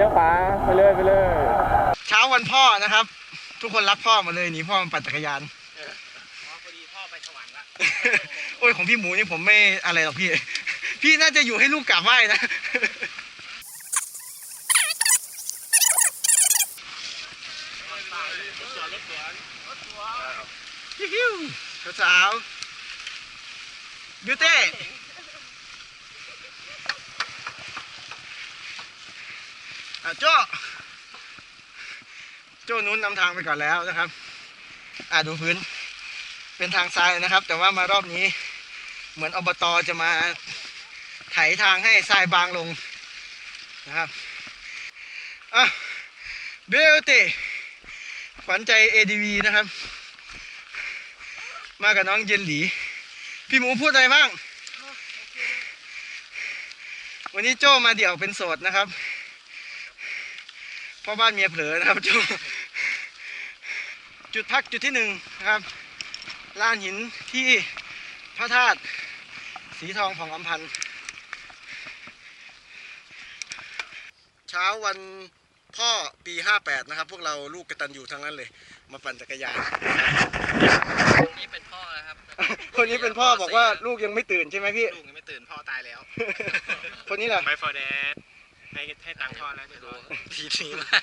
เลี้ยวขวาไปเลยไปเลยเช้าวันพ่อนะครับ ทุกคนรักพ่อหมาเลยหนีพ่อมาปั่นจักรยานอ๋อพอดีพ่อไปสวรรค์ละโอ้ยของพี่หมูนี่ผมไม่อะไรหรอกพี่ พี่น่าจะอยู่ให้ลูกกราบไหว้นะ ฮิวๆสาวๆบิวเต้ อะโจ้โจ้นู้นนำทางไปก่อนแล้วนะครับ อะดูพื้น เป็นทางทรายนะครับ แต่ว่ามารอบนี้ เหมือนอบตจะมาไถทางให้ทรายบางลงนะครับอะเบลติขวัญใจ ADV นะครับ มากับน้องเยนหลี พี่หมูพูดอะไรบ้าง วันนี้โจ้มาเดี่ยวเป็นโสดนะครับ พ่อบ้านเมียเผลอนะครับโจ้จุดพักจุดที่หนึ่งนะครับลานหินที่พระธาตุสีทองผ่องอำพันธ์เช้าวันพ่อปี 58 นะครับ พวกเราลูกกระตันอยู่ทั้งนั้นเลย มาปั่นจักรยานคนนี้เป็นพ่อนะครับ คนนี้เป็นพ่อบอกว่าลูกยังไม่ตื่นใช่ไหมพี่ ลูกยังไม่ตื่นพ่อตายแล้ว คนนี้ล่ะไปฟอร์แดด ให้ให้ตังค์พ่อแล้วจะรู้ทีนี้มาก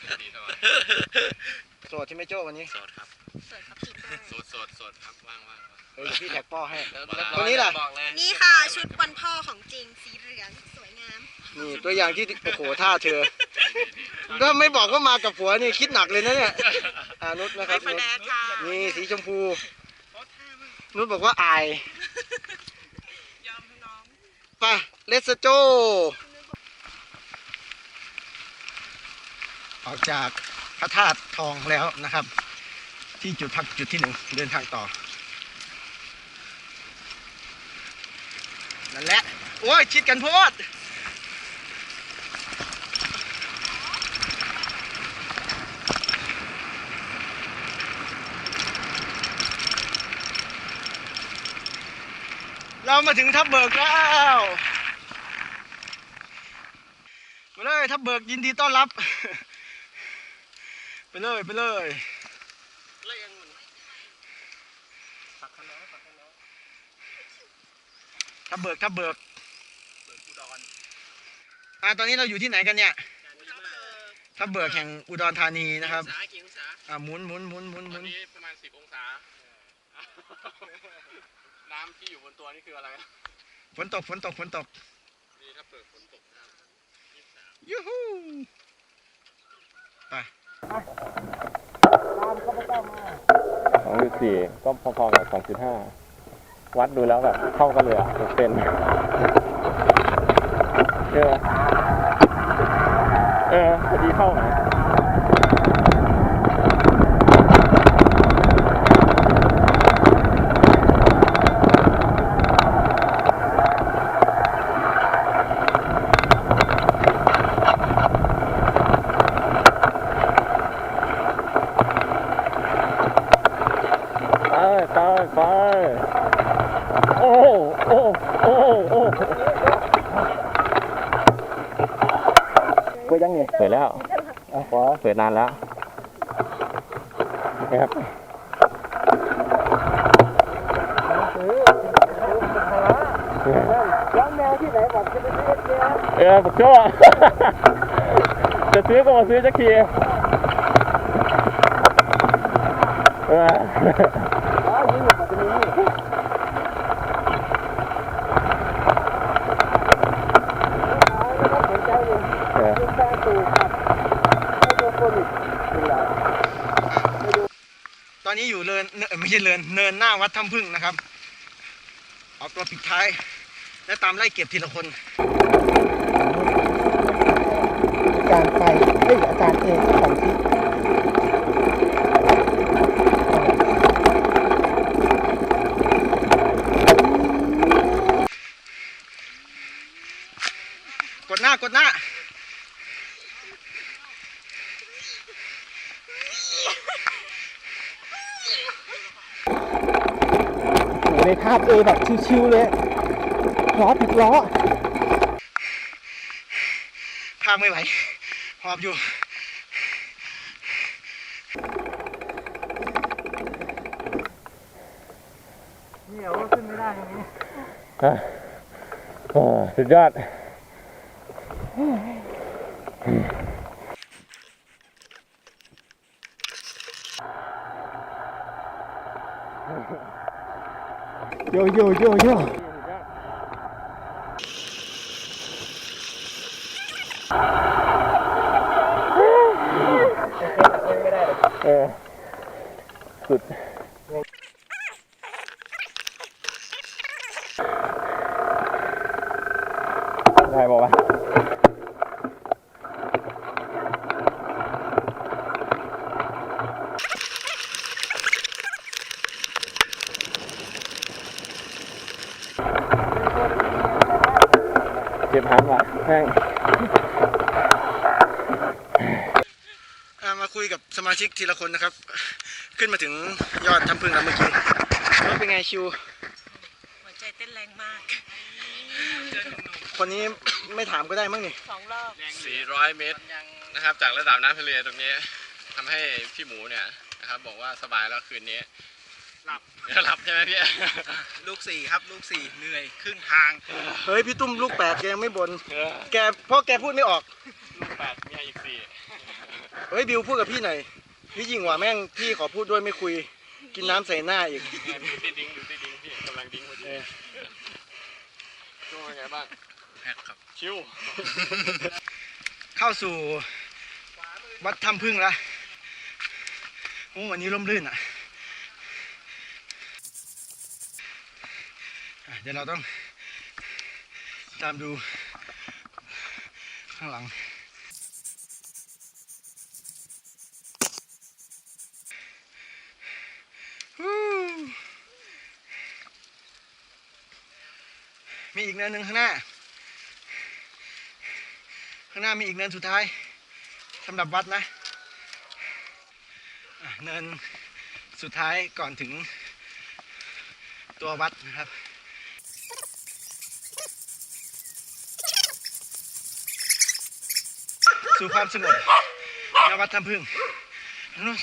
โสดใช่ไหมโจ้วันนี้ โสดครับ สวยครับผิดได้โสดโสดโสดครับว่างว่างเออเดี๋ยวพี่แท็กป้อให้คคนนี้ล่ะ บอกเลยนี่ค่ะชุดวันพ่อของจริงสีเหลืองสวยงาม นี่ตัวอย่างที่โอ้โหท่าเธอถ้าไม่บอกว่ามากับผัวนี่คิดหนักเลยนะเนี่ยอานุชนะคไปรับฟแดดค่ะนี่สีชมพู นุชบอกว่าอายยอมน้อง ไปเลสโจ ออกจากพระธาตุทองแล้วนะครับ ที่จุดพักจุดที่หนึ่งเดินทางต่อนั่นแหละโอ้ยชิดกันโพดเรามาถึงทับเบิกแล้วไปเลยทับเบิกยินดีต้อนรับ ไปเลยไปเลยทับเบิกทับเบิกอ่าตอนนี้เราอยู่ที่ไหนกันเนี่ยทับเบิกแห่งอุดรธานีนะครับองศากี่องศาอ่าหมุนหมุนหมุนหมุนหตมุอนนนี้ประมาณสิบองศา น้ำที่อยู่บนตัวนี่คืออะไรฝนตกฝนตกฝนตกนี่ถ้าเปิดฝนตกนะครับยูฮูไป สองจุดสี่ก็พอๆกับสองจุดห้าวัดดูแล้วแบบเท่ากันเลยอะเป็นเออเออพอดีเท่าไหม ไปไปไปโอ้โอ้โอ้โอ้เปิดยังไงเปิดแล้วอะขวาเปิดนานแล้วนะครับร้านแมวที่ไหนบอกจะไปซื้อเออบอกโจ้จะซื้อก็มาซื้อจักทีเออ ตอนนี้อยู่เนินเนินไม่ใช่เนินเนินหน้าวัดถ้ำพึ่งนะครับ ออกตัวปิดท้าย และตามไล่เก็บทีละคนอาจารย์ไปเอ้ยอาจารย์เองของที่กดหน้ากดหน้า อยู่ ในท่าเอแบบชิวๆเลยล้อผิดล้อพากไม่ไหวหอบอยู่ เหนียวก็ขึ้นไม่ได้ตรงนี้อะโอ้สุดยอด โยโยโยโยเออ สุด ได้บอ กว่าเจ็บหางว่ะแม่งอะมาคุยกับสมาชิกทีละคนนะครับ ขึ้นมาถึงยอดทำพึ่งแล้วเมื่อกี้แล้วเป็นไงชิว หัวใจเต้นแรงมาก คนนี้ไม่ถามก็ได้มั้งนี่สองรอบ 400 เมตรนะครับ จากระดับน้ำทะเลตรงนี้ทำให้พี่หมูเนี่ยนะครับบอกว่าสบายแล้วคืนนี้ หลับหลับใช่ไหมพี่ลูกสี่ครับ ลูกสี่เหนื่อยครึ่งทาง เฮ้ย พี่ตุ้มลูกแปดแกยังไม่บน แกเพราะแกพูดไม่ออก ลูกแปดเมียอีกสี่เฮ้ย บิวพูดกับพี่หน่อยพี่ยิงว่าแม่งพี่ขอพูดด้วยไม่คุย กินน้ำใส่หน้าอีกดูติดดิ้งดูติดดิ้งพี่กำลังดิ้งพอดีช่วงเป็นไงบ้างแฮกครับชิวเข้าสู่วัดถ้ำพึ่งแล้วโอ้วันนี้ร่มรื่นอะอะ เดี๋ยวเราต้องตามดูข้างหลัง มีอีกเนินหนึ่งข้างหน้า ข้างหน้ามีอีกเนินสุดท้ายสำหรับวัดนะเนินสุดท้ายก่อนถึงตัววัดนะครับ สู่ความสงบณวัดทำพึ่งทางนู้น